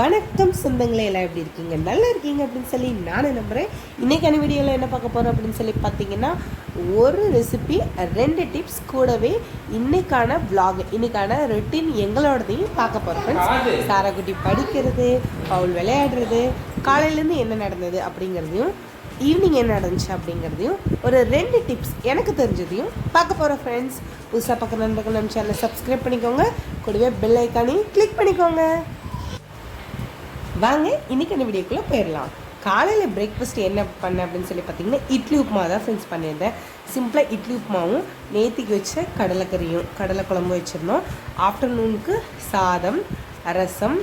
வணக்கம் சொந்தங்களே எல்லாம் எப்படி இருக்கீங்க? நல்லா இருக்கீங்க அப்படின்னு சொல்லி நானும் நம்புகிறேன் இன்றைக்கான வீடியோவில் என்ன பார்க்க போகிறோம் அப்படின்னு சொல்லி பார்த்தீங்கன்னா ஒரு ரெசிபி ரெண்டு டிப்ஸ் கூடவே இன்னைக்கான vlog இன்னைக்கான ரொட்டீன் எங்களோடதையும் பார்க்க போகிறோம் ஃப்ரெண்ட்ஸ் சாராக்குட்டி படிக்கிறது பவுல் விளையாடுறது காலையிலேருந்து என்ன நடந்தது அப்படிங்கிறதையும் ஈவினிங் என்ன நடந்துச்சு அப்படிங்கிறதையும் ஒரு ரெண்டு டிப்ஸ் எனக்கு தெரிஞ்சதையும் பார்க்க போகிறோம் ஃப்ரெண்ட்ஸ் புதுசாக பார்க்குற நண்பர்கள் நம்ம சேனலை சப்ஸ்கிரைப் பண்ணிக்கோங்க. கூடவே பெல் ஐக்கானையும் கிளிக் பண்ணிக்கோங்க. வாங்க இன்றைக்கி அந்த வீடியோக்குள்ளே போயிடலாம் காலையில் பிரேக்ஃபாஸ்ட் என்ன பண்ணேன் அப்படின்னு சொல்லி பார்த்தீங்கன்னா இட்லி உப்புமா தான் ஃப்ரெண்ட்ஸ் பண்ணியிருந்தேன். சிம்பிளாக இட்லி உப்புமாவும் நேத்திக்கு வச்ச கடலைக்கறியும் கடலை குழம்பு வச்சுருந்தோம். ஆஃப்டர்நூனுக்கு சாதம் ரசம்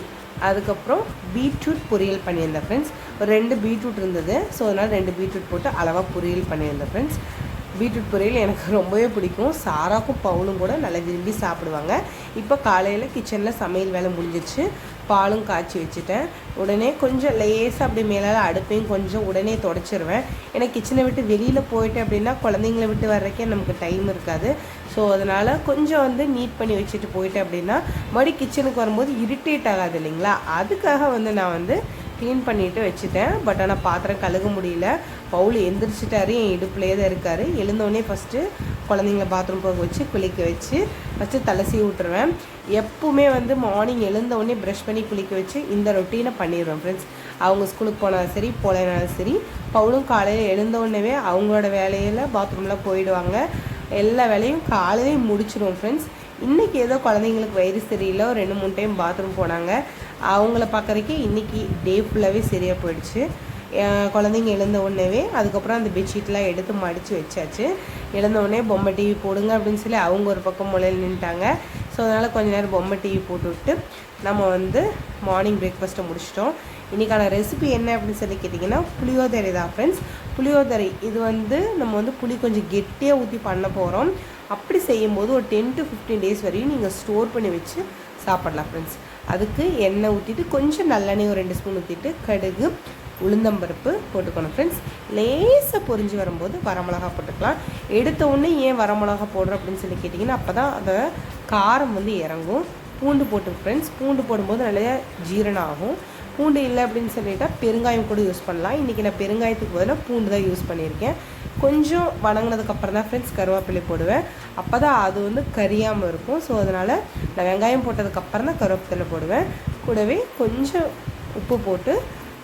அதுக்கப்புறம் பீட்ரூட் பொரியல் பண்ணியிருந்தேன் ஃப்ரெண்ட்ஸ் ஒரு ரெண்டு பீட்ரூட் இருந்தது ஸோ அதனால் ரெண்டு பீட்ரூட் போட்டு அளவாக பொரியல் பண்ணியிருந்தேன் ஃப்ரெண்ட்ஸ் பீட்ரூட் பொரியல் எனக்கு ரொம்பவே பிடிக்கும். சாராக்கும் பவுலும் கூட நல்லா விரும்பி சாப்பிடுவாங்க. இப்போ காலையில் கிச்சனில் சமையல் வேலை முடிஞ்சிச்சு பாலும் காய்ச்சி வச்சுட்டேன். உடனே கொஞ்சம் லேசாக அப்படி மேலே அடுப்பையும் கொஞ்சம் உடனே தொடச்சிருவேன். ஏன்னா கிச்சனை விட்டு வெளியில் போயிட்டேன் அப்படின்னா குழந்தைங்கள விட்டு வர்றக்கே நமக்கு டைம் இருக்காது. ஸோ அதனால் கொஞ்சம் வந்து நீட் பண்ணி வச்சுட்டு போயிட்டேன் அப்படின்னா மறுபடி கிச்சனுக்கு வரும்போது இரிட்டேட் ஆகாது இல்லைங்களா? அதுக்காக வந்து நான் வந்து க்ளீன் பண்ணிட்டு வச்சுட்டேன். பட் ஆனால் பாத்திரம் கழுக முடியல. பவுல் எந்திரிச்சிட்டாரு. என் இடுப்புலேயே தான் இருக்கார். எழுந்தோடனே ஃபஸ்ட்டு குழந்தைங்கள பாத்ரூம் போக வச்சு குளிக்க வச்சு ஃபஸ்ட்டு தலைசி விட்டுருவேன் எப்பவுமே வந்து மார்னிங் எழுந்தவுடனே ப்ரஷ் பண்ணி குளிக்க வச்சு இந்த ரொட்டீனை பண்ணிடுவேன் ஃப்ரெண்ட்ஸ் அவங்க ஸ்கூலுக்கு போனாலும் சரி போகலனாலும் சரி பவுலும் காலையில் எழுந்தவுடனே அவங்களோட வேலையில் பாத்ரூம்லாம் போயிடுவாங்க. எல்லா வேலையும் காலையிலே முடிச்சிடுவோம் ஃப்ரெண்ட்ஸ் இன்றைக்கி ஏதோ குழந்தைங்களுக்கு வயிறு சரியில்லை ரெண்டு மூணு டைம் பாத்ரூம் போனாங்க. அவங்கள பார்க்குறக்கே இன்றைக்கி டே ஃபுல்லாகவே சரியாக போயிடுச்சு. குழந்தைங்க எழுந்த உடனேவே அதுக்கப்புறம் அந்த பெட்ஷீட்லாம் எடுத்து மடித்து வச்சாச்சு. எழுந்த உடனே பொம்மை டிவி போடுங்க அப்படின்னு சொல்லி அவங்க ஒரு பக்கம் முளையில் நின்ட்டாங்க ஸோ அதனால் கொஞ்ச நேரம் பொம்மை டிவி போட்டுவிட்டு நம்ம வந்து மார்னிங் பிரேக்ஃபாஸ்ட்டை முடிச்சிட்டோம். இன்றைக்கான ரெசிபி என்ன அப்படின்னு சொல்லி கேட்டிங்கன்னா புளியோதரை தான் ஃப்ரெண்ட்ஸ் புளியோதரை இது வந்து நம்ம வந்து புளி கொஞ்சம் கெட்டியாக ஊற்றி பண்ண போகிறோம் அப்படி செய்யும்போது ஒரு டென் டு ஃபிஃப்டீன் டேஸ் வரையும் நீங்கள் ஸ்டோர் பண்ணி வச்சு சாப்பிட்லாம் ஃப்ரெண்ட்ஸ் அதுக்கு எண்ணெய் ஊற்றிட்டு கொஞ்சம் நல்லெண்ணெய் ஒரு ரெண்டு ஸ்பூன் ஊற்றிட்டு கடுகு உளுந்தம்பருப்பு போட்டுக்கணும் ஃப்ரெண்ட்ஸ் லேசாக பொரிஞ்சு வரும்போது வரமிளகா போட்டுக்கலாம். எடுத்த உடனே ஏன் வரமிளகா போடுறோம் அப்படின்னு சொல்லி கேட்டிங்கன்னா அப்போ தான் அதை காரம் வந்து இறங்கும். பூண்டு போட்டு ஃப்ரெண்ட்ஸ் பூண்டு போடும்போது நிறைய ஜீரணம் ஆகும். பூண்டு இல்லை அப்படின்னு சொல்லிட்டா பெருங்காயம் கூட யூஸ் பண்ணலாம். இன்றைக்கி நான் பெருங்காயத்துக்கு பதிலாக பூண்டு தான் யூஸ் பண்ணியிருக்கேன். கொஞ்சம் வணங்கினதுக்கப்புறம் தான் ஃப்ரெண்ட்ஸ் கருவேப்பிலை போடுவேன். அப்போ தான் அது வந்து கரியாமல் இருக்கும். ஸோ அதனால் நான் வெங்காயம் போட்டதுக்கப்புறம் தான் கருவேப்பிலை போடுவேன். கூடவே கொஞ்சம் உப்பு போட்டு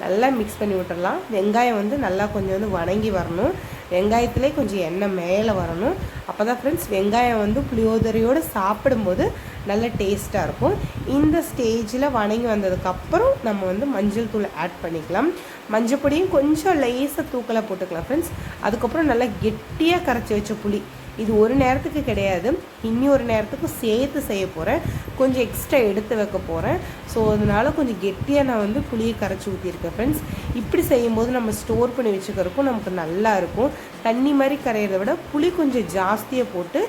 நல்லா மிக்ஸ் பண்ணி விட்டுடலாம் வெங்காயம் வந்து நல்லா கொஞ்சம் வந்து வணங்கி வரணும். வெங்காயத்திலே கொஞ்சம் எண்ணெய் மேலே வரணும். அப்போ தான் ஃப்ரெண்ட்ஸ் வெங்காயம் வந்து புளியோதரையோடு சாப்பிடும்போது நல்ல டேஸ்ட்டாக இருக்கும். இந்த ஸ்டேஜில் வணங்கி வந்ததுக்கப்புறம் நம்ம வந்து மஞ்சள் தூள் ஆட் பண்ணிக்கலாம். மஞ்சள் பொடியும் கொஞ்சம் லேசாக தூக்கலாக போட்டுக்கலாம் ஃப்ரெண்ட்ஸ் அதுக்கப்புறம் நல்லா கெட்டியாக கரைச்சி வச்ச புளி. இது ஒரு நேரத்துக்கு கிடையாது. இனி ஒரு நேரத்துக்கு சேர்த்து செய்ய போகிறேன் கொஞ்சம் எக்ஸ்ட்ரா எடுத்து வைக்க போகிறேன் ஸோ அதனால கொஞ்சம் கெட்டியாக நான் வந்து புளியை கரைச்சி ஊற்றிருக்கேன் ஃப்ரெண்ட்ஸ் இப்படி செய்யும்போது நம்ம ஸ்டோர் பண்ணி வச்சுக்கிறதுக்கும் நமக்கு நல்லா இருக்கும். தண்ணி மாதிரி கரையிறத விட புளி கொஞ்சம் ஜாஸ்தியாக போட்டு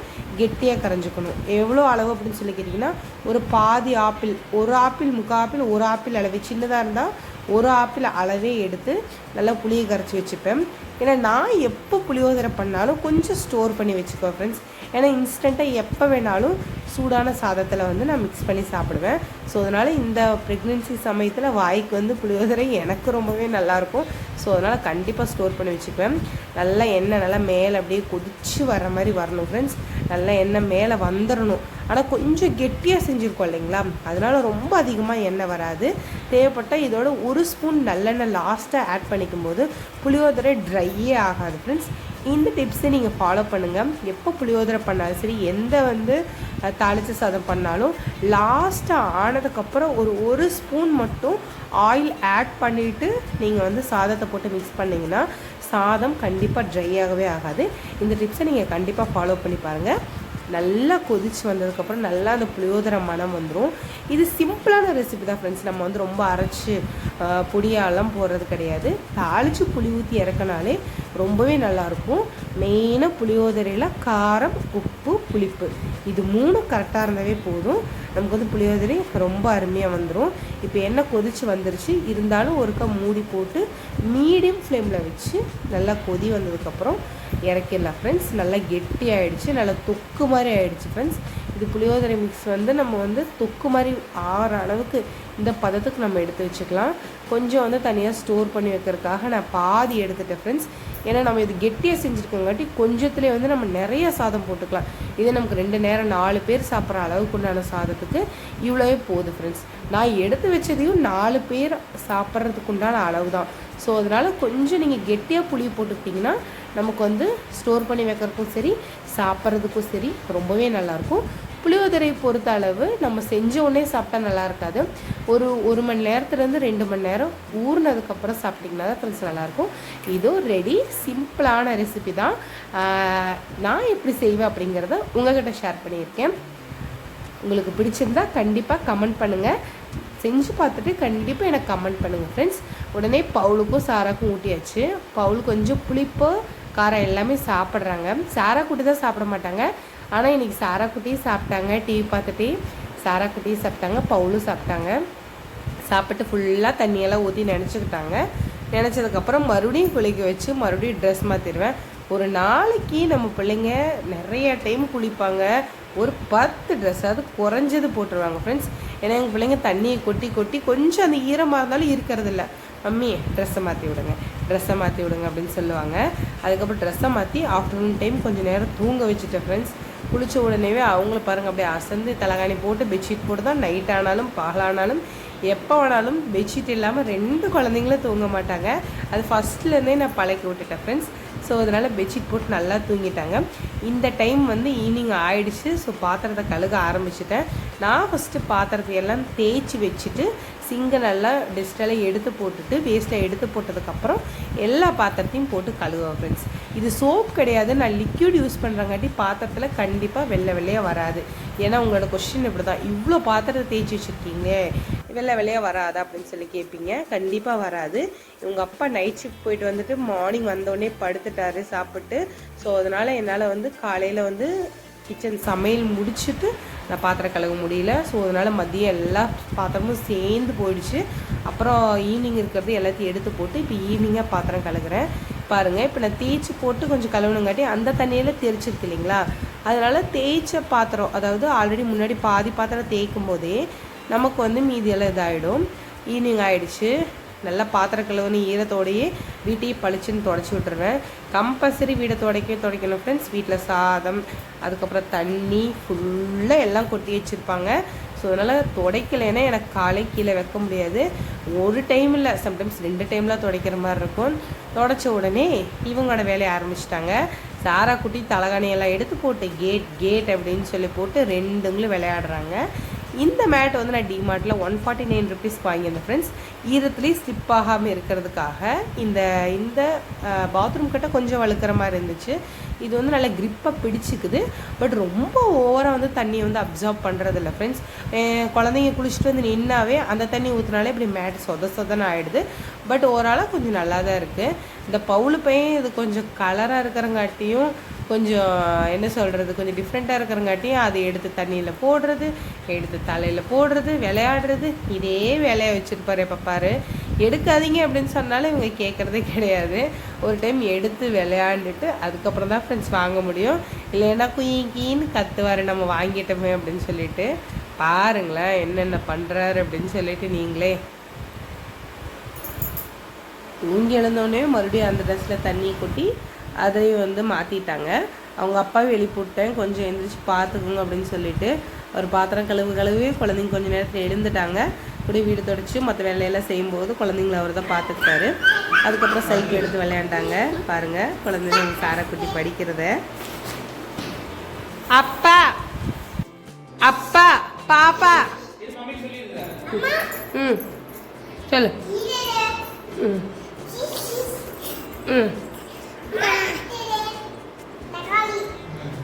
கெட்டியாக கரைஞ்சிக்கணும். எவ்வளோ அளவு அப்படின்னு சொல்லி கேட்டிங்கன்னா ஒரு பாதி ஆப்பிள் ஒரு ஆப்பிள் முக்கால் ஆப்பிள் ஒரு ஆப்பிள் அளவு. சின்னதாக இருந்தால் ஒரு ஆப்பிள் அளவே எடுத்து நல்லா புளியை கரைச்சி வச்சுப்பேன். ஏன்னா நான் எப்போ புளியோதரை பண்ணாலும் கொஞ்சம் ஸ்டோர் பண்ணி வச்சுக்குவேன் ஃப்ரெண்ட்ஸ் ஏன்னா இன்ஸ்டண்ட்டாக எப்போ வேணாலும் சூடான சாதத்தில் வந்து நான் மிக்ஸ் பண்ணி சாப்பிடுவேன். ஸோ அதனால் இந்த ப்ரெக்னென்சி சமயத்தில் வாய்க்கு வந்து புளியோதரை எனக்கு ரொம்பவே நல்லாயிருக்கும். ஸோ அதனால் கண்டிப்பாக ஸ்டோர் பண்ணி வச்சுக்குவேன். நல்லா எண்ணெய் நல்லா மேலே அப்படியே கொதிச்சு வர மாதிரி வரணும் ஃப்ரெண்ட்ஸ் நல்லா எண்ணெய் மேலே வந்துடணும் ஆனால் கொஞ்சம் கெட்டியாக செஞ்சுருக்கோம் இல்லைங்களா? அதனால் ரொம்ப அதிகமாக எண்ணெய் வராது. தேவைப்பட்டால் இதோட ஒரு ஸ்பூன் நல்லெண்ணெய் லாஸ்ட்டாக ஆட் பண்ணிக்கும் போது புளியோதரை ட்ரையே ஆகாது ஃப்ரெண்ட்ஸ் இந்த டிப்ஸை நீங்கள் ஃபாலோ பண்ணுங்கள் எப்போ புளியோதரை பண்ணாலும் சரி எந்த வந்து தாளித்து சாதம் பண்ணாலும் லாஸ்ட்டாக ஆனதுக்கப்புறம் ஒரு ஒரு ஸ்பூன் மட்டும் ஆயில் ஆட் பண்ணிவிட்டு நீங்கள் வந்து சாதத்தை போட்டு மிக்ஸ் பண்ணிங்கன்னா சாதம் கண்டிப்பாக ட்ரை ஆகவே ஆகாது. இந்த டிப்ஸை நீங்கள் கண்டிப்பாக ஃபாலோ பண்ணி பாருங்கள் நல்லா கொதிச்சு வந்ததுக்கப்புறம் நல்லா அந்த புளியோதரை மனம் வந்துடும் இது சிம்பிளான ரெசிபி தான் ஃப்ரெண்ட்ஸ் நம்ம வந்து ரொம்ப அரைச்சி பொடியாலாம் போடுறது கிடையாது. தாளித்து புளி ஊற்றி இறக்கினாலே ரொம்பவே நல்லாயிருக்கும். மெயினாக புளியோதரையில் காரம் உப்பு புளிப்பு. இது மூணு கரெக்டாக இருந்தாவே போதும். நமக்கு வந்து புளியோதரை ரொம்ப அருமையாக வந்துடும் இப்போ எண்ணெய் கொதிச்சு வந்துருச்சு. இருந்தாலும் ஒருக்கா மூடி போட்டு மீடியம் ஃப்ளேமில் வச்சு நல்லா கொதி வந்ததுக்கப்புறம் இறக்கிடலாம். ஃப்ரெண்ட்ஸ் நல்லா கெட்டி ஆயிடுச்சு நல்லா தொக்கு மாதிரி ஆயிடுச்சு ஃப்ரெண்ட்ஸ் இது புளியோதரை மிக்ஸ் வந்து நம்ம வந்து தொக்கு மாதிரி ஆற அளவுக்கு இந்த பதத்துக்கு நம்ம எடுத்து வச்சுக்கலாம். கொஞ்சம் வந்து தனியாக ஸ்டோர் பண்ணி வைக்கிறதுக்காக நான் பாதி எடுத்துட்டேன் ஃப்ரெண்ட்ஸ் ஏன்னா நம்ம இது கெட்டியாக செஞ்சுருக்கங்காட்டி கொஞ்சத்துலேயே வந்து நம்ம நிறைய சாதம் போட்டுக்கலாம். இது நமக்கு ரெண்டு நேரம் நாலு பேர் சாப்பிட்ற அளவுக்கு உண்டான சாதத்துக்கு இவ்வளோவே போகுது ஃப்ரெண்ட்ஸ் நான் எடுத்து வச்சதையும் நாலு பேர் சாப்பிட்றதுக்கு உண்டான அளவு தான் ஸோ அதனால் கொஞ்சம் நீங்கள் கெட்டியாக புளி போட்டுக்கிட்டிங்கன்னா நமக்கு வந்து ஸ்டோர் பண்ணி வைக்கிறதுக்கும் சரி சாப்பிட்றதுக்கும் சரி ரொம்பவே நல்லாயிருக்கும் புளியோதரை பொறுத்த அளவு நம்ம செஞ்ச உடனே சாப்பிட்டா நல்லா இருக்காது. ஒரு ஒரு மணி நேரத்துலேருந்து ரெண்டு மணி நேரம் ஊறினதுக்கப்புறம் சாப்பிட்டிங்கன்னா தான் ஃப்ரெண்ட்ஸ் நல்லாயிருக்கும் இதுவும் ரெடி சிம்பிளான ரெசிபி தான். நான் எப்படி செய்வேன் அப்படிங்கிறத உங்ககிட்ட ஷேர் பண்ணியிருக்கேன். உங்களுக்கு பிடிச்சிருந்தா கண்டிப்பாக கமெண்ட் பண்ணுங்கள் செஞ்சு பார்த்துட்டு கண்டிப்பாக எனக்கு கமெண்ட் பண்ணுங்கள் ஃப்ரெண்ட்ஸ் உடனே பவுலுக்கும் சாராக்கும் ஊட்டியாச்சு. பவுல் கொஞ்சம் புளிப்பு காரம் எல்லாமே சாப்பிட்றாங்க. சாரா கூட்டி தான் சாப்பிட மாட்டாங்க. ஆனால் இன்னைக்கு சாரா குட்டியும் சாப்பிட்டாங்க டிவி பார்த்துட்டே சாரா குட்டியும் சாப்பிட்டாங்க பவுலும் சாப்பிட்டாங்க. சாப்பிட்டு ஃபுல்லாக தண்ணியெல்லாம் ஊற்றி நினச்சிக்கிட்டாங்க. நினச்சதுக்கப்புறம் மறுபடியும் குளிக்க வச்சு மறுபடியும் ட்ரெஸ் மாற்றிடுவேன் ஒரு நாளைக்கு நம்ம பிள்ளைங்க நிறைய டைம் குளிப்பாங்க. ஒரு பத்து ட்ரெஸ் அது குறைஞ்சது போட்டுருவாங்க ஃப்ரெண்ட்ஸ் ஏன்னா எங்கள் பிள்ளைங்க தண்ணியை கொட்டி கொட்டி கொஞ்சம் அந்த ஈரமாக இருந்தாலும் இருக்கிறது இல்லை மம்மி ட்ரெஸ்ஸை மாற்றி விடுங்க ட்ரெஸ்ஸை மாற்றி விடுங்க அப்படின்னு சொல்லுவாங்க. அதுக்கப்புறம் ட்ரெஸ்ஸை மாற்றி ஆஃப்டர்நூன் டைம் கொஞ்சம் நேரம் தூங்க வச்சுட்டேன் ஃப்ரெண்ட்ஸ் குளிச்ச உடனேவே அவங்களும் பாருங்க அப்படியே அசந்து தலகாணி போட்டு பெட்ஷீட் போட்டு தான் நைட் ஆனாலும் பகலானாலும் எப்போ வேணாலும் பெட்ஷீட் இல்லாமல் ரெண்டு குழந்தைங்களும் தூங்க மாட்டாங்க. அது ஃபஸ்ட்லேருந்தே நான் பழக்கி விட்டுட்டேன் ஃப்ரெண்ட்ஸ் ஸோ அதனால் பெட்ஷீட் போட்டு நல்லா தூங்கிட்டாங்க. இந்த டைம் வந்து ஈவினிங் ஆயிடுச்சு. ஸோ பாத்திரத்தை கழுக ஆரம்பிச்சிட்டேன். நான் ஃபஸ்ட்டு பாத்திரத்தை எல்லாம் தேய்ச்சி வச்சுட்டு சிங்கை நல்லா டெஸ்டெல்லாம் எடுத்து போட்டுட்டு வேஸ்ட்டை எடுத்து போட்டதுக்கப்புறம் எல்லா பாத்திரத்தையும் போட்டு கழுவுவேன் ஃப்ரெண்ட்ஸ் இது சோப் கிடையாது நான் லிக்யூட் யூஸ் பண்ணுறங்காட்டி பாத்திரத்தில் கண்டிப்பாக வெள்ளை வெள்ளையாக வராது. ஏன்னா உங்களோட கொஷின் இப்படி தான் இவ்வளோ பாத்திரத்தை தேய்ச்சி வச்சுருக்கீங்க. வெள்ளை வெள்ளையாக வராதா அப்படின்னு சொல்லி கேட்பீங்க கண்டிப்பாக வராது. உங்கள் அப்பா நைட் ஷிஃப்ட் போயிட்டு வந்துட்டு மார்னிங் வந்தோடனே படுத்துட்டாரு சாப்பிட்டு. ஸோ அதனால் என்னால் வந்து காலையில் வந்து கிச்சன் சமையல் முடிச்சுட்டு நான் பாத்திரம் கழுவ முடியல. ஸோ அதனால் மதியம் எல்லா பாத்திரமும் சேர்ந்து போயிடுச்சு. அப்புறம் ஈவினிங் இருக்கிறது எல்லாத்தையும் எடுத்து போட்டு இப்போ ஈவினிங்காக பாத்திரம் கழுகுறேன் பாருங்கள் இப்போ நான் தேய்ச்சி போட்டு கொஞ்சம் கழுவுனங்காட்டி அந்த தண்ணியில் தெரிச்சிருக்கு இல்லைங்களா? அதனால் தேய்ச்ச பாத்திரம் அதாவது ஆல்ரெடி முன்னாடி பாதி பாத்திரம் தேய்க்கும் போதே நமக்கு வந்து மீதியெல்லாம் இதாகிடும் ஈவினிங் ஆகிடுச்சு நல்லா பாத்திரம் கழுவுன ஈரத்தோடையே வீட்டையே பளிச்சுன்னு தொடச்சி விட்டுருவேன். கம்பல்சரி வீடை துடைக்க துடைக்கணும் ஃப்ரெண்ட்ஸ் வீட்டில் சாதம் அதுக்கப்புறம் தண்ணி ஃபுல்லாக எல்லாம் கொட்டி வச்சுருப்பாங்க. ஸோ அதனால் துடைக்கலைன்னா எனக்கு காலை கீழே வைக்க முடியாது. ஒரு டைம் இல்லை சம்டைம்ஸ் ரெண்டு டைம்லாம் துடைக்கிற மாதிரி இருக்கும். துடைச்ச உடனே இவங்களோட வேலையை ஆரம்பிச்சிட்டாங்க. சாரா குட்டி தலகாணி எடுத்து போட்டு கேட் கேட் அப்படின்னு சொல்லி போட்டு ரெண்டுங்களும் விளையாடுறாங்க. இந்த மேட் வந்து நான் டிமார்ட்டில் ஒன் ஃபார்ட்டி நைன் ருபீஸ் வாங்கியிருந்தேன் ஃப்ரெண்ட்ஸ் ஈரத்துலேயும் ஸ்லிப் ஆகாமல் இருக்கிறதுக்காக இந்த இந்த பாத்ரூம் கிட்ட கொஞ்சம் வழுக்கிற மாதிரி இருந்துச்சு. இது வந்து நல்லா க்ரிப்பாக பிடிச்சிக்குது. பட் ரொம்ப ஓவராக வந்து தண்ணியை வந்து அப்சார்ப் பண்ணுறதில்ல ஃப்ரெண்ட்ஸ் குழந்தைங்க குளிச்சுட்டு வந்து நின்னாவே அந்த தண்ணி ஊற்றினாலே இப்படி மேட் சொத சொதன்னு ஆகிடுது பட் ஓவராலாக கொஞ்சம் நல்லா தான் இருக்குது இந்த பவுலு பையன் இது கொஞ்சம் கலராக இருக்கிறங்காட்டியும் கொஞ்சம் என்ன சொல்கிறது கொஞ்சம் டிஃப்ரெண்ட்டாக இருக்கிறங்காட்டியும் அதை எடுத்து தண்ணியில் போடுறது எடுத்து தலையில் போடுறது விளையாடுறது இதே வேலையை வச்சுருப்பாரு. எப்போ பாரு எடுக்காதீங்க அப்படின்னு சொன்னாலும் இவங்க கேட்குறதே கிடையாது. ஒரு டைம் எடுத்து விளையாண்டுட்டு அதுக்கப்புறம் தான் ஃப்ரெண்ட்ஸ் வாங்க முடியும். இல்லைன்னா குயிங்கின்னு கத்துவார் நம்ம வாங்கிட்டோமே அப்படின்னு சொல்லிட்டு. பாருங்களேன் என்னென்ன பண்ணுறாரு அப்படின்னு சொல்லிட்டு நீங்களே. தூங்கி எழுந்தோடனே மறுபடியும் அந்த ட்ரெஸ்ஸில் தண்ணி கொட்டி அதையும் வந்து மாற்றிட்டாங்க அவங்க அப்பாவை எழுப்பிவிட்டேன் கொஞ்சம் எழுந்திரிச்சு பார்த்துக்குங்க அப்படின்னு சொல்லிட்டு ஒரு பாத்திரம் கழுவு கழுவி குழந்தைங்க கொஞ்சம் நேரத்தில் எழுந்துட்டாங்க. இப்படி வீடு தொடச்சி மற்ற வேலையெல்லாம் செய்யும்போது குழந்தைங்கள அவர் தான் பார்த்துக்கிட்டாரு அதுக்கப்புறம் சைக்கிள் எடுத்து விளையாண்டாங்க. பாருங்கள் குழந்தைங்க காரைக்குட்டி படிக்கிறத. அப்பா! அப்பா! பாப்பா! ம். சொல்லு. ம். ம்.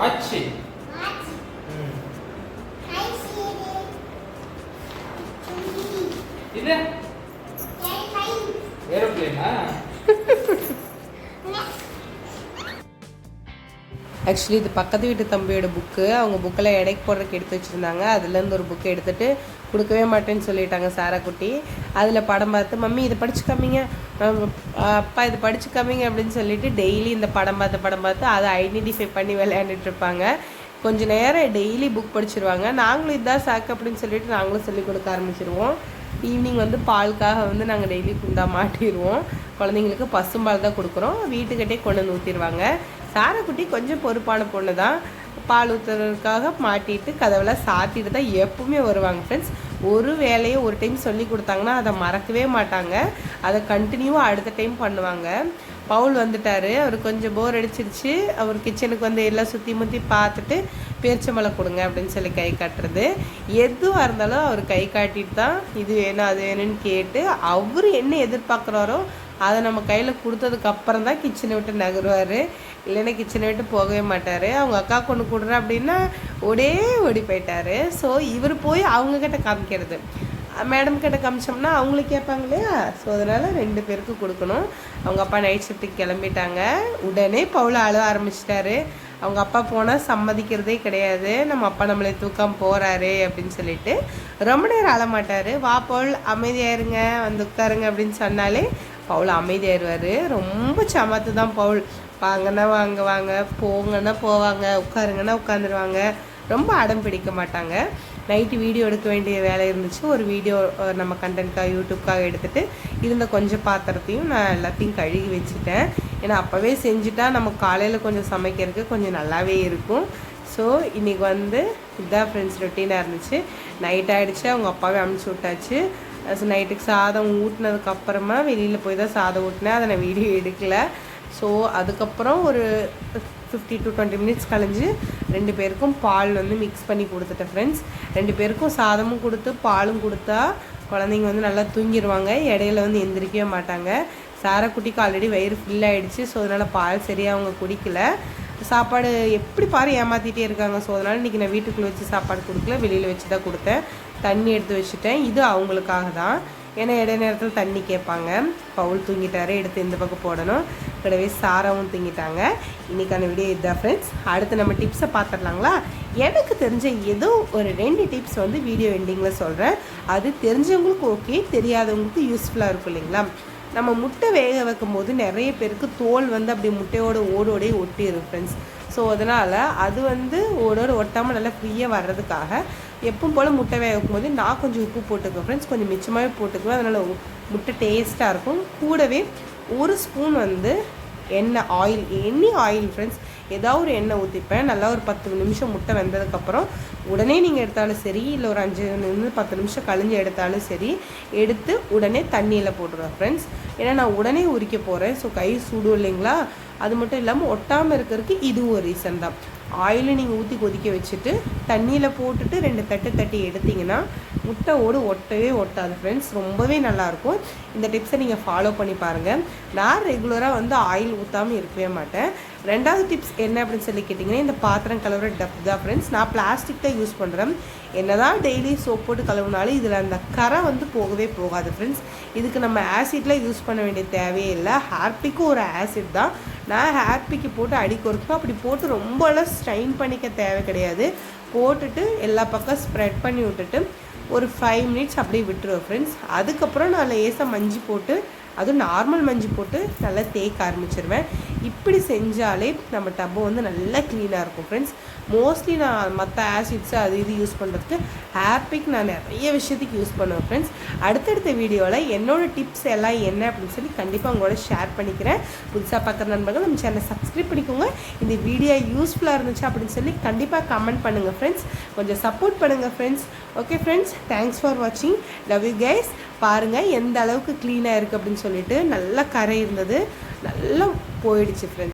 வாட்ச் இது ஏரோப்ளேனா? ஆக்சுவலி இது பக்கத்து வீட்டு தம்பியோட புக்கு அவங்க புக்கில் எடைக்கு போடுறதுக்கு எடுத்து வச்சுருந்தாங்க. அதுலேருந்து ஒரு புக்கை எடுத்துகிட்டு கொடுக்கவே மாட்டேன்னு சொல்லிட்டாங்க சாரா குட்டி. அதில் படம் பார்த்து மம்மி இதை படிச்சு காமிங்க அப்பா இது படிச்சு காமிங்க அப்படின்னு சொல்லிட்டு டெய்லி இந்த படம் பார்த்து படம் பார்த்து அதை ஐடென்டிஃபை பண்ணி விளையாண்டுட்டு இருப்பாங்க. கொஞ்ச நேரம் டெய்லி புக் படிச்சிருவாங்க. நாங்களும் இதான் சாக்கு அப்படின்னு சொல்லிட்டு நாங்களும் சொல்லிக் கொடுக்க ஆரம்பிச்சிருவோம். ஈவினிங் வந்து பாலுக்காக வந்து நாங்கள் டெய்லி குண்டா மாட்டிடுவோம். குழந்தைங்களுக்கு பசும்பால் தான் கொடுக்குறோம். வீட்டுக்கிட்டே கொண்டு வந்து ஊற்றிடுவாங்க சாரக்குட்டி கொஞ்சம் பொறுப்பான பொண்ணு தான் பால் ஊற்றுறதுக்காக மாட்டிட்டு கதவெல்லாம் சாத்திட்டு தான் எப்பவுமே வருவாங்க ஃப்ரெண்ட்ஸ் ஒரு வேலையை ஒரு டைம் சொல்லி கொடுத்தாங்கன்னா அதை மறக்கவே மாட்டாங்க. அதை கண்டினியூவாக அடுத்த டைம் பண்ணுவாங்க. பவுல் வந்துட்டாரு. அவர் கொஞ்சம் போர் அடிச்சிருச்சு. அவர் கிச்சனுக்கு வந்து எல்லாம் சுற்றி முற்றி பார்த்துட்டு பேரிச்சம்பழம் கொடுங்க அப்படின்னு சொல்லி கை காட்டுறது. எதுவாக இருந்தாலும் அவர் கை காட்டிட்டு தான் இது வேணும் அது வேணும்னு கேட்டு அவர் என்ன எதிர்பார்க்குறாரோ அதை நம்ம கையில் கொடுத்ததுக்கு அப்புறம் தான் கிச்சனை விட்டு நகருவார். இல்லைன்னா கிச்சனை விட்டு போகவே மாட்டார். அவங்க அக்கா கொண்டு கொடுற அப்படின்னா ஒடே ஓடி போயிட்டாரு. ஸோ இவர் போய் அவங்கக்கிட்ட காமிக்கிறது. மேடம் கிட்ட காமிச்சோம்னா அவங்களுக்கு கேட்பாங்க இல்லையா? ஸோ அதனால் ரெண்டு பேருக்கு கொடுக்கணும். அவங்க அப்பா நைட் ஷிஃப்ட்டுக்கு கிளம்பிட்டாங்க. உடனே பவுல அழுவ ஆரம்பிச்சிட்டாரு. அவங்க அப்பா போனால் சம்மதிக்கிறதே கிடையாது. நம்ம அப்பா நம்மளை தூக்கம் போகிறாரு அப்படின்னு சொல்லிட்டு ரொம்ப நேரம் அழமாட்டார் வா பவுல் அமைதியாயிருங்க வந்து உட்காருங்க. அப்படின்னு சொன்னாலே பவுல் அமைதியாயிடுவார் ரொம்ப சமத்து தான் பவுல். வாங்கன்னா வாங்க வாங்க போங்கன்னா போவாங்க உட்காருங்கன்னா உட்காந்துருவாங்க. ரொம்ப அடம் பிடிக்க மாட்டாங்க. நைட்டு வீடியோ எடுக்க வேண்டிய வேலை இருந்துச்சு. ஒரு வீடியோ நம்ம கண்டென்ட்காக யூடியூப்காக எடுத்துகிட்டு இருந்த கொஞ்சம் பாத்திரத்தையும் நான் எல்லாத்தையும் கழுகி வச்சுட்டேன். ஏன்னா அப்போவே செஞ்சுட்டா நம்ம காலையில் கொஞ்சம் சமைக்கிறதுக்கு கொஞ்சம் நல்லாவே இருக்கும். ஸோ இன்றைக்கி வந்து இதுதான் ஃப்ரெண்ட்ஸ் ரொட்டீனாக இருந்துச்சு. நைட் ஆகிடுச்சு அவங்க அப்பாவே அமுச்சு விட்டாச்சு. நைட்டுக்கு சாதம் ஊட்டினதுக்கு அப்புறமா வெளியில் போய் தான் சாதம் ஊட்டினேன். அதை நான் வீடியோ எடுக்கலை. ஸோ அதுக்கப்புறம் ஒரு ஃபிஃப்டி டு டுவெண்ட்டி மினிட்ஸ் கழிஞ்சு ரெண்டு பேருக்கும் பால் வந்து மிக்ஸ் பண்ணி கொடுத்துட்டேன் ஃப்ரெண்ட்ஸ் ரெண்டு பேருக்கும் சாதமும் கொடுத்து பாலும் கொடுத்தா குழந்தைங்க வந்து நல்லா தூங்கிடுவாங்க இடையில வந்து எந்திரிக்கவே மாட்டாங்க. சாரக்குட்டிக்கு ஆல்ரெடி வயிறு ஃபில் ஆகிடுச்சு ஸோ அதனால் பால் சரியாக அவங்க குடிக்கல. சாப்பாடு எப்படி பாரு ஏமாத்திட்டே இருக்காங்க. ஸோ அதனால் இன்றைக்கி நான் வீட்டுக்குள்ளே வச்சு சாப்பாடு கொடுக்கல. வெளியில் வச்சு தான் கொடுத்தேன். தண்ணி எடுத்து வச்சுட்டேன். இது அவங்களுக்காக தான். ஏன்னா இடை நேரத்தில் தண்ணி கேட்பாங்க. பவுல் தூங்கிட்டாரு. எடுத்து இந்த பக்கம் போடணும். கூடவே சாராவும் தூங்கிட்டாங்க. இன்றைக்கான வீடியோ இதுதான் ஃப்ரெண்ட்ஸ் அடுத்து நம்ம டிப்ஸை பார்த்துடலாங்களா? எனக்கு தெரிஞ்ச ஏதோ ஒரு ரெண்டு டிப்ஸ் வந்து வீடியோ எண்டிங்கில் சொல்கிறேன் அது தெரிஞ்சவங்களுக்கு ஓகே தெரியாதவங்களுக்கு யூஸ்ஃபுல்லாக இருக்கும் இல்லைங்களா? நம்ம முட்டை வேக வைக்கும் போது நிறைய பேருக்கு தோல் வந்து அப்படி முட்டையோட ஓடோடே ஒட்டிடும் ஃப்ரெண்ட்ஸ் ஸோ அதனால் அது வந்து ஓடோடு ஒட்டாமல் நல்லா ஃப்ரீயாக வர்றதுக்காக எப்பவும் போல் முட்டை வேக வைக்கும் போது நான் கொஞ்சம் உப்பு போட்டுக்குவேன் ஃப்ரெண்ட்ஸ் கொஞ்சம் மிச்சமாகவே போட்டுக்குவேன். அதனால் முட்டை டேஸ்ட்டாக இருக்கும். கூடவே ஒரு ஸ்பூன் வந்து எண்ணெய் ஆயில் எனி ஆயில் ஃப்ரெண்ட்ஸ் ஏதாவது ஒரு எண்ணெய் ஊற்றிப்பேன் நல்லா ஒரு பத்து நிமிஷம் முட்டை வெந்ததுக்கப்புறம் உடனே நீங்கள் எடுத்தாலும் சரி இல்லை ஒரு அஞ்சு நிமிஷம் பத்து நிமிஷம் கழிஞ்சு எடுத்தாலும் சரி எடுத்து உடனே தண்ணியில் போட்டுருவேன் ஃப்ரெண்ட்ஸ் ஏன்னா நான் உடனே உரிக்க போகிறேன் ஸோ கை சூடும் இல்லைங்களா? அது மட்டும் இல்லாமல் ஒட்டாமல் இருக்கிறதுக்கு இதுவும் ஒரு ரீசன் தான். ஆயிலை நீங்கள் ஊற்றி கொதிக்க வச்சுட்டு தண்ணியில் போட்டுட்டு ரெண்டு தட்டு தட்டி எடுத்தீங்கன்னா முட்டை ஓடு ஒட்டவே ஒட்டாது ஃப்ரெண்ட்ஸ் ரொம்பவே நல்லாயிருக்கும். இந்த டிப்ஸை நீங்கள் ஃபாலோ பண்ணி பாருங்கள் நான் ரெகுலராக வந்து ஆயில் ஊற்றாமல் இருக்கவே மாட்டேன். ரெண்டாவது டிப்ஸ் என்ன அப்படின்னு சொல்லி கேட்டிங்கன்னா இந்த பாத்திரம் கழுவுற டப் தான் ஃப்ரெண்ட்ஸ் நான் பிளாஸ்டிக் தான் யூஸ் பண்ணுறேன் என்னதான் டெய்லி சோப் போட்டு கழுவுனாலும் இதில் அந்த கரை வந்து போகவே போகாது ஃப்ரெண்ட்ஸ் இதுக்கு நம்ம ஆசிட்லாம் யூஸ் பண்ண வேண்டிய தேவையே இல்லை. ஹார்பிக்கும் ஒரு ஆசிட் தான். நான் ஹேப்பிக்கு போட்டு அடிக்க ஒருக்கும் அப்படி போட்டு ரொம்பலாம் ஸ்ட்ரைன் பண்ணிக்க தேவை கிடையாது. போட்டுட்டு எல்லா பக்கம் ஸ்ப்ரெட் பண்ணி விட்டுட்டு ஒரு ஃபைவ் மினிட்ஸ் அப்படியே விட்டுருவேன் ஃப்ரெண்ட்ஸ் அதுக்கப்புறம் நான் லேசாக மஞ்சள் போட்டு அதுவும் நார்மல் மஞ்சு போட்டு நல்லா தேய்க்க ஆரம்பிச்சிருவேன். இப்படி செஞ்சாலே நம்ம டப்பு வந்து நல்லா க்ளீனாக இருக்கும் ஃப்ரெண்ட்ஸ் மோஸ்ட்லி நான் மற்ற ஆசிட்ஸு அது இது யூஸ் பண்ணுறதுக்கு ஹேப்பிக் நான் நிறைய விஷயத்துக்கு யூஸ் பண்ணுவேன் ஃப்ரெண்ட்ஸ் அடுத்தடுத்த வீடியோவில் என்னோடய டிப்ஸ் எல்லாம் என்ன அப்படின்னு சொல்லி கண்டிப்பாக உங்களோட ஷேர் பண்ணிக்கிறேன். புதுசாக பார்க்குற நண்பர்கள் நம்ம சேனலை சப்ஸ்கிரைப் பண்ணிக்கோங்க. இந்த வீடியோ யூஸ்ஃபுல்லாக இருந்துச்சு அப்படின்னு சொல்லி கண்டிப்பாக கமெண்ட் பண்ணுங்கள் ஃப்ரெண்ட்ஸ் கொஞ்சம் சப்போர்ட் பண்ணுங்கள் friends okay friends thanks for வாட்சிங் லவ் யூ கைஸ் பாருங்கள் எந்த அளவுக்கு க்ளீனாக இருக்குது அப்படின்னு சொல்லிட்டு நல்லா கரை இருந்தது. நல்லா போயிடுச்சு ஃப்ரெண்ட்ஸ்